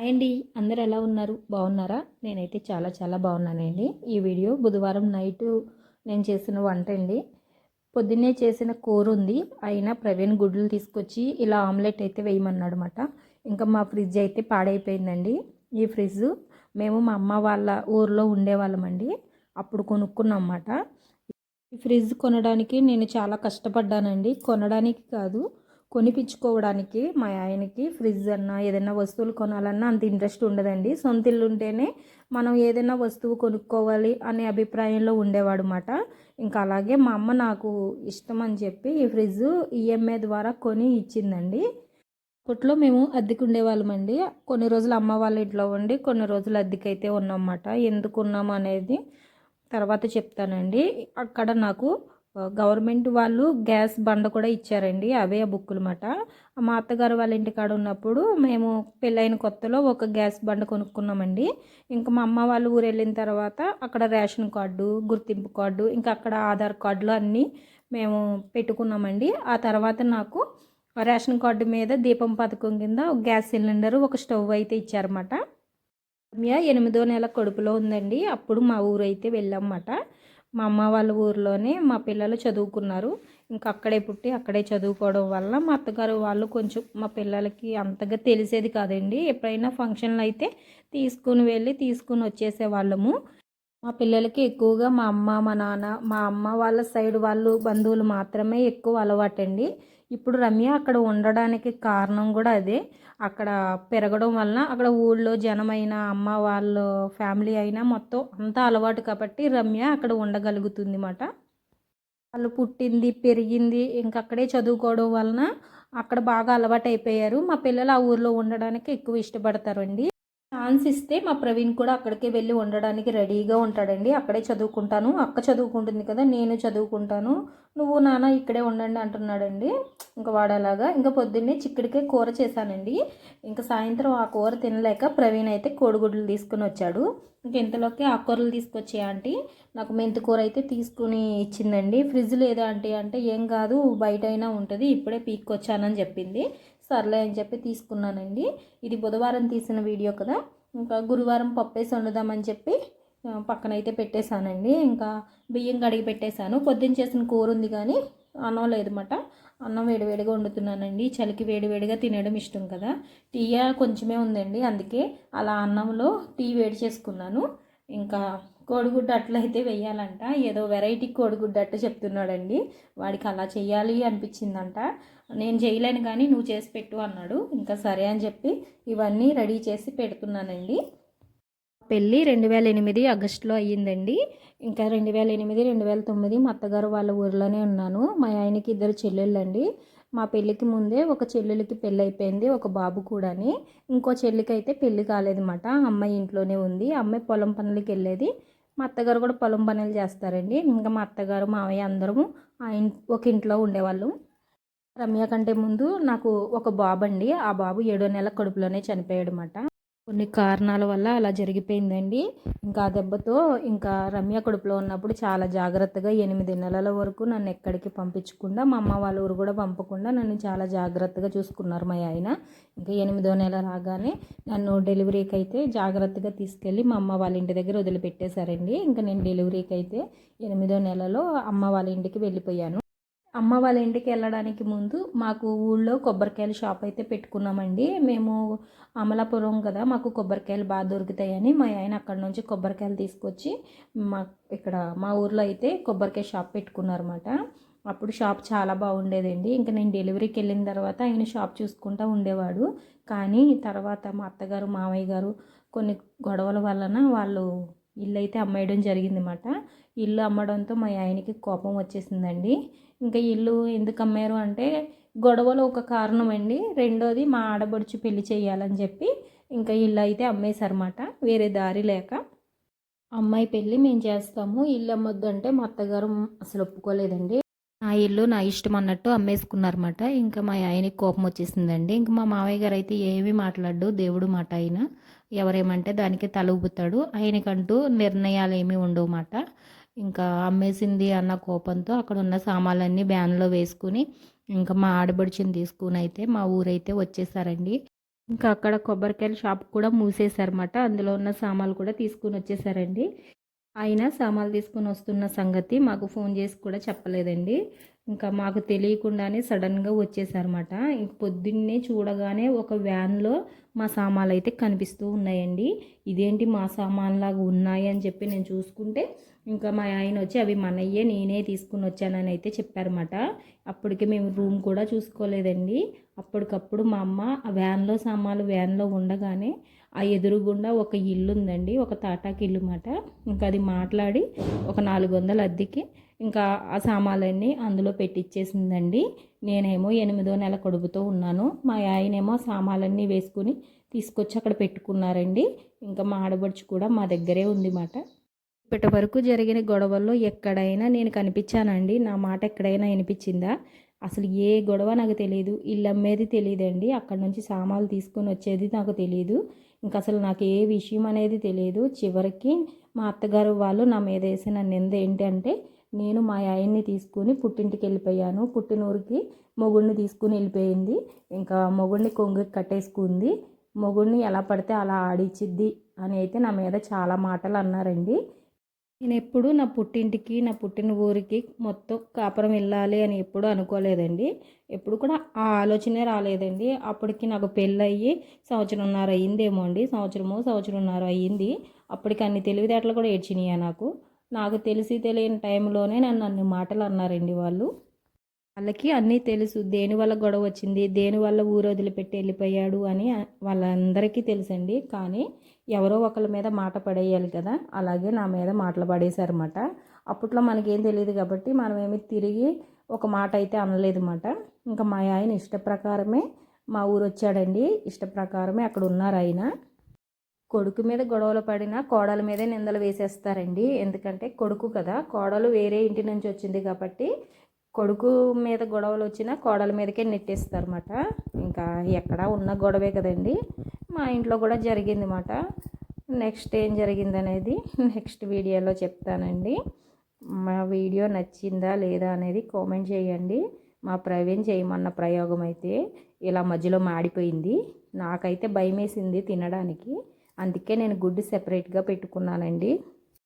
అండి అందరు ఎలా ఉన్నారు? బాగున్నారా? నేనైతే చాలా చాలా బాగున్నానండి. ఈ వీడియో బుధవారం నైట్ నేను చేసిన వంట అండి. పొద్దున్నే చేసిన కూర ఉంది. అయినా ప్రవీణ్ గుడ్లు తీసుకొచ్చి ఇలా ఆమ్లెట్ అయితే వేయమన్నాడు అనమాట ఇంకా మా ఫ్రిడ్జ్ అయితే పాడైపోయిందండి. ఈ ఫ్రిడ్జ్ మేము మా అమ్మ వాళ్ళ ఊర్లో ఉండేవాళ్ళమండి అప్పుడు కొనుక్కున్నాం అన్నమాట ఈ ఫ్రిడ్జ్ కొనడానికి నేను చాలా కష్టపడ్డానండి. కొనడానికి కాదు కొనిపించుకోవడానికి మా ఆయనకి ఫ్రిడ్జ్ అన్నా ఏదైనా వస్తువులు కొనాలన్నా అంత ఇంట్రెస్ట్ ఉండదండి. సొంత ఇల్లు ఉంటేనే మనం ఏదైనా వస్తువు కొనుక్కోవాలి అనే అభిప్రాయంలో ఉండేవాడు అనమాట ఇంకా అలాగే మా అమ్మ నాకు ఇష్టం అని చెప్పి ఈ ఫ్రిడ్జ్ ఈఎంఐ ద్వారా కొని ఇచ్చిందండి. అప్పట్లో మేము అద్దెకు ఉండేవాళ్ళమండి కొన్ని రోజులు అమ్మ వాళ్ళ ఇంట్లో ఉండి కొన్ని రోజులు అద్దెకైతే ఉన్నామన్నమాట. ఎందుకు ఉన్నాము అనేది తర్వాత చెప్తానండి. అక్కడ నాకు గవర్నమెంట్ వాళ్ళు గ్యాస్ బండ కూడా ఇచ్చారండి అవే బుక్కులు మాట మా అత్తగారు వాళ్ళ ఇంటికాడ ఉన్నప్పుడు మేము పెళ్ళైన కొత్తలో ఒక గ్యాస్ బండ కొనుక్కున్నామండి. ఇంకా మా అమ్మ వాళ్ళు ఊరు వెళ్ళిన తర్వాత అక్కడ రేషన్ కార్డు గుర్తింపు కార్డు ఇంకా అక్కడ ఆధార్ కార్డులు అన్నీ మేము పెట్టుకున్నామండి. ఆ తర్వాత నాకు రేషన్ కార్డు మీద దీపం పథకం కింద గ్యాస్ సిలిండర్ ఒక స్టవ్ అయితే ఇచ్చారన్నమాట ఎనిమిదో నెల కడుపులో ఉందండి అప్పుడు మా ఊరు అయితే వెళ్ళామన్నమాట మా అమ్మ వాళ్ళ ఊర్లోనే మా పిల్లలు చదువుకున్నారు. ఇంకా అక్కడే పుట్టి అక్కడే చదువుకోవడం వల్ల మా అత్తగారు వాళ్ళు కొంచెం మా పిల్లలకి అంతగా తెలిసేది కాదండి. ఎప్పుడైనా ఫంక్షన్లు అయితే తీసుకుని వెళ్ళి తీసుకుని వచ్చేసే వాళ్ళము మా పిల్లలకి ఎక్కువగా మా అమ్మ మా నాన్న మా అమ్మ వాళ్ళ సైడ్ వాళ్ళు బంధువులు మాత్రమే ఎక్కువ అలవాటండి. ఇప్పుడు రమ్య అక్కడ ఉండడానికి కారణం కూడా అదే. అక్కడ పెరగడం వలన అక్కడ ఊళ్ళో జనమైన అమ్మ వాళ్ళ ఫ్యామిలీ అయినా మొత్తం అంతా అలవాటు కాబట్టి రమ్య అక్కడ ఉండగలుగుతుంది అన్నమాట. వాళ్ళు పుట్టింది పెరిగింది ఇంకా అక్కడే చదువుకోవడం వలన అక్కడ బాగా అలవాటు అయిపోయారు మా పిల్లలు ఆ ఊర్లో ఉండడానికి ఎక్కువ ఇష్టపడతారండి. ఛాన్స్ ఇస్తే మా ప్రవీణ్ కూడా అక్కడికే వెళ్ళి ఉండడానికి రెడీగా ఉంటాడండి. అక్కడే చదువుకుంటాను. అక్క చదువుకుంటుంది కదా నేను చదువుకుంటాను. నువ్వు నాన్న ఇక్కడే ఉండండి అంటున్నాడండి. ఇంకా వాడలాగా ఇంకా పొద్దున్నే చిక్కడికే కూర చేశానండి. ఇంకా సాయంత్రం ఆ కూర తినలేక ప్రవీణ్ అయితే కోడిగుడ్లు తీసుకుని వచ్చాడు. ఇంకా ఇంతలోకి ఆ కూరలు తీసుకొచ్చే ఆంటీ నాకు మెంతి కూర అయితే తీసుకుని ఇచ్చిందండి. ఫ్రిడ్జ్ లేదా ఆంటీ? అంటే ఏం కాదు బయట అయినా ఉంటుంది. ఇప్పుడే పీక్కొచ్చానని చెప్పింది. సర్లే అని చెప్పి తీసుకున్నానండి. ఇది బుధవారం తీసిన వీడియో కదా. ఇంకా గురువారం పప్పేసి వండుదామని చెప్పి పక్కనైతే పెట్టేశానండి. ఇంకా బియ్యం కడిగి పెట్టేశాను. పొద్దున్న చేసిన కూర ఉంది కానీ అన్నం లేదన్నమాట. అన్నం వేడివేడిగా వండుతున్నానండి. చలికి వేడివేడిగా తినడం ఇష్టం కదా. టీయా కొంచెమే ఉందండి అందుకే అలా అన్నంలో టీ వేడి చేసుకున్నాను. ఇంకా కోడిగుడ్డు అట్లయితే వెయ్యాలంట ఏదో వెరైటీ కోడిగుడ్డు అట్ట చెప్తున్నాడండి. వాడికి అలా చేయాలి అనిపించిందంట. నేను చేయలేను కానీ నువ్వు చేసి పెట్టు అన్నాడు. ఇంకా సరే అని చెప్పి ఇవన్నీ రెడీ చేసి పెడుతున్నానండి. పెళ్ళి రెండు వేల ఎనిమిది ఆగస్టులో అయ్యిందండి. ఇంకా రెండు వేల ఎనిమిది రెండు వేల తొమ్మిది మా అత్తగారు వాళ్ళ ఊర్లోనే ఉన్నాను. మా ఆయనకి ఇద్దరు చెల్లెళ్ళండి. మా పెళ్ళికి ముందే ఒక చెల్లెలకి పెళ్ళి అయిపోయింది ఒక బాబు కూడాని. ఇంకో చెల్లికి అయితే పెళ్ళి కాలేదన్నమాట. అమ్మాయి ఇంట్లోనే ఉంది. అమ్మాయి పొలం పనులకి వెళ్ళేది. మా అత్తగారు కూడా పొలం పనులు చేస్తారండి. ఇంకా మా అత్తగారు మావయ్య అందరము ఆ ఒక ఇంట్లో ఉండేవాళ్ళు. రమ్య కంటే ముందు నాకు ఒక బాబు అండి ఆ బాబు ఏడో నెల కడుపులోనే చనిపోయాడు అనమాట కొన్ని కారణాల వల్ల అలా జరిగిపోయిందండి. ఇంకా ఆ దెబ్బతో ఇంకా రమ్య కడుపులో ఉన్నప్పుడు చాలా జాగ్రత్తగా ఎనిమిది నెలల వరకు నన్ను ఎక్కడికి పంపించకుండా మా అమ్మ వాళ్ళ ఊరు కూడా పంపకుండా నన్ను చాలా జాగ్రత్తగా చూసుకున్నారు మా ఆయన. ఇంకా ఎనిమిదో నెల రాగానే నన్ను డెలివరీకి అయితే జాగ్రత్తగా తీసుకెళ్ళి మా అమ్మ వాళ్ళ ఇంటి దగ్గర వదిలిపెట్టేశారండి. ఇంకా నేను డెలివరీకి అయితే ఎనిమిదో నెలలో అమ్మ వాళ్ళ ఇంటికి వెళ్ళిపోయాను. అమ్మ వాళ్ళ ఇంటికి వెళ్ళడానికి ముందు మాకు ఊళ్ళో కొబ్బరికాయల షాప్ అయితే పెట్టుకున్నామండి. మేము అమలాపురం కదా మాకు కొబ్బరికాయలు బాగా దొరుకుతాయని మా ఆయన అక్కడ నుంచి కొబ్బరికాయలు తీసుకొచ్చి మా ఇక్కడ మా ఊర్లో అయితే కొబ్బరికాయ షాప్ పెట్టుకున్నారన్నమాట. అప్పుడు షాప్ చాలా బాగుండేదండి. ఇంకా నేను డెలివరీకి వెళ్ళిన తర్వాత ఆయన షాప్ చూసుకుంటూ ఉండేవాడు. కానీ తర్వాత మా అత్తగారు మామయ్య గారు కొన్ని గొడవల వలన వాళ్ళు ఇల్లు అయితే అమ్మేయడం జరిగిందన్నమాట. ఇల్లు అమ్మడంతో మా ఆయనకి కోపం వచ్చేసిందండి. ఇంకా ఇల్లు ఎందుకు అమ్మారు అంటే గొడవలు ఒక కారణం అండి రెండోది మా ఆడబడుచు పెళ్ళి చేయాలని చెప్పి ఇంకా ఇల్లు అయితే అమ్మేశారన్నమాట. వేరే దారి లేక. అమ్మాయి పెళ్ళి మేము చేస్తాము. ఇల్లు అమ్మొద్దు అంటే మా అత్తగారు అసలు ఒప్పుకోలేదండి. నా ఇల్లు నా ఇష్టం అన్నట్టు అమ్మేసుకున్నారన్నమాట. ఇంకా మా ఆయనకి కోపం వచ్చేసిందండి. ఇంకా మా మావయ్య గారు అయితే ఏమీ మాట్లాడు దేవుడు మాట ఆయన. ఎవరేమంటే దానికి తల ఊపుతాడు. ఆయనకంటూ నిర్ణయాలు ఏమీ ఉండవు మాట ఇంకా అమ్మేసింది అన్న కోపంతో అక్కడ ఉన్న సామాన్లన్నీ బ్యాన్లో వేసుకుని ఇంకా మా ఆడబడిచిని తీసుకుని అయితే మా ఊరైతే వచ్చేసారండి. ఇంకా అక్కడ కొబ్బరికాయల షాప్ కూడా మూసేశారన్నమాట. అందులో ఉన్న సామాన్లు కూడా తీసుకుని వచ్చేసారండి. అయినా సామాన్లు తీసుకొని వస్తున్న సంగతి మాకు ఫోన్ చేసి కూడా చెప్పలేదండి. ఇంకా మాకు తెలియకుండానే సడన్గా వచ్చేసారన్నమాట. ఇంక పొద్దున్నే చూడగానే ఒక వ్యాన్లో మా సామాన్లు అయితే కనిపిస్తూ ఉన్నాయండి. ఇదేంటి మా సామాన్లాగా ఉన్నాయి అని చెప్పి నేను చూసుకుంటే ఇంకా మా ఆయన వచ్చి అవి మనయ్యే నేనే తీసుకుని వచ్చానని అయితే చెప్పారన్నమాట. అప్పటికే మేము రూమ్ కూడా చూసుకోలేదండి. అప్పటికప్పుడు మా అమ్మ ఆ వ్యాన్లో సామాన్లు వ్యాన్లో ఉండగానే ఆ ఎదురుగుండా ఒక ఇల్లు ఉందండి. ఒక తాటాకి ఇల్లు మాట. ఇంకా అది మాట్లాడి ఒక నాలుగు వందల అద్దెకి ఇంకా ఆ సామాన్లన్నీ అందులో పెట్టిచ్చేసిందండి. నేనేమో ఎనిమిదో నెల కడుపుతో ఉన్నాను. మా ఆయనేమో సామాన్లన్నీ వేసుకుని తీసుకొచ్చి అక్కడ పెట్టుకున్నారండి. ఇంకా మా ఆడబడుచు కూడా మా దగ్గరే ఉంది మాట. ఇప్పటి వరకు జరిగిన గొడవల్లో ఎక్కడైనా నేను కనిపించానండి. నా మాట ఎక్కడైనా వినిపించిందా? అసలు ఏ గొడవ నాకు తెలియదు ఇల్లు అమ్మేది తెలియదండి అక్కడ నుంచి సామాన్లు తీసుకొని వచ్చేది నాకు తెలియదు ఇంకా అసలు నాకు ఏ విషయం అనేది తెలియదు చివరికి మా అత్తగారు వాళ్ళు నా మీద వేసిన నింద ఏంటంటే నేను మా ఆయన్ని తీసుకుని పుట్టింటికి వెళ్ళిపోయాను. పుట్టినూరికి మొగుడిని తీసుకుని వెళ్ళిపోయింది. ఇంకా మొగుడిని కొంగు కట్టేసుకుంది. మొగుడిని ఎలా పడితే అలా ఆడిచ్చిద్ది అని అయితే నా మీద చాలా మాటలు అన్నారండి. నేను ఎప్పుడూ నా పుట్టింటికి నా పుట్టిన ఊరికి మొత్తం కాపురం వెళ్ళాలి అని ఎప్పుడు అనుకోలేదండి. ఎప్పుడు కూడా ఆ ఆలోచనే రాలేదండి. అప్పటికి నాకు పెళ్ళయ్యి సంవత్సరంన్నర అయ్యిందేమో అండి. సంవత్సరము సంవత్సరంన్నర అయ్యింది. అప్పటికి అన్ని తెలివితేటలు కూడా ఏడ్చినాయి నాకు. నాకు తెలిసి తెలియని టైంలోనే నన్ను అన్ని మాటలు అన్నారండి వాళ్ళు. వాళ్ళకి అన్నీ తెలుసు. దేనివల్ల గొడవ వచ్చింది? దేనివల్ల ఊరు వదిలిపెట్టి వెళ్ళిపోయాడు అని వాళ్ళందరికీ తెలుసండి. కానీ ఎవరో ఒకరి మీద మాట పడేయాలి కదా. అలాగే నా మీద మాటలు పడేశారన్నమాట. అప్పట్లో మనకేం తెలియదు కాబట్టి మనం ఏమి తిరిగి ఒక మాట అయితే అనలేదన్నమాట. ఇంకా మా ఆయన ఇష్ట ప్రకారమే మా ఊరు వచ్చాడండి. ఇష్ట ప్రకారమే అక్కడ ఉన్నారు ఆయన. కొడుకు మీద గొడవలు పడినా కోడల మీదే నిందలు వేసేస్తారండి. ఎందుకంటే కొడుకు కదా. కోడలు వేరే ఇంటి నుంచి వచ్చింది కాబట్టి కొడుకు మీద గొడవలు వచ్చినా కోడల మీదకే నెట్టేస్తారన్నమాట. ఇంకా ఎక్కడ ఉన్న గొడవే కదండి. మా ఇంట్లో కూడా జరిగింది అన్నమాట నెక్స్ట్ ఏం జరిగింది అనేది నెక్స్ట్ వీడియోలో చెప్తానండి. మా వీడియో నచ్చిందా లేదా అనేది కామెంట్ చేయండి. మా ప్రవీణ్ చేయమన్న ప్రయోగం అయితే ఇలా మధ్యలో మాడిపోయింది. నాకైతే భయం వేసింది తినడానికి. అందుకే నేను గుడ్డు సెపరేట్గా పెట్టుకున్నానండి.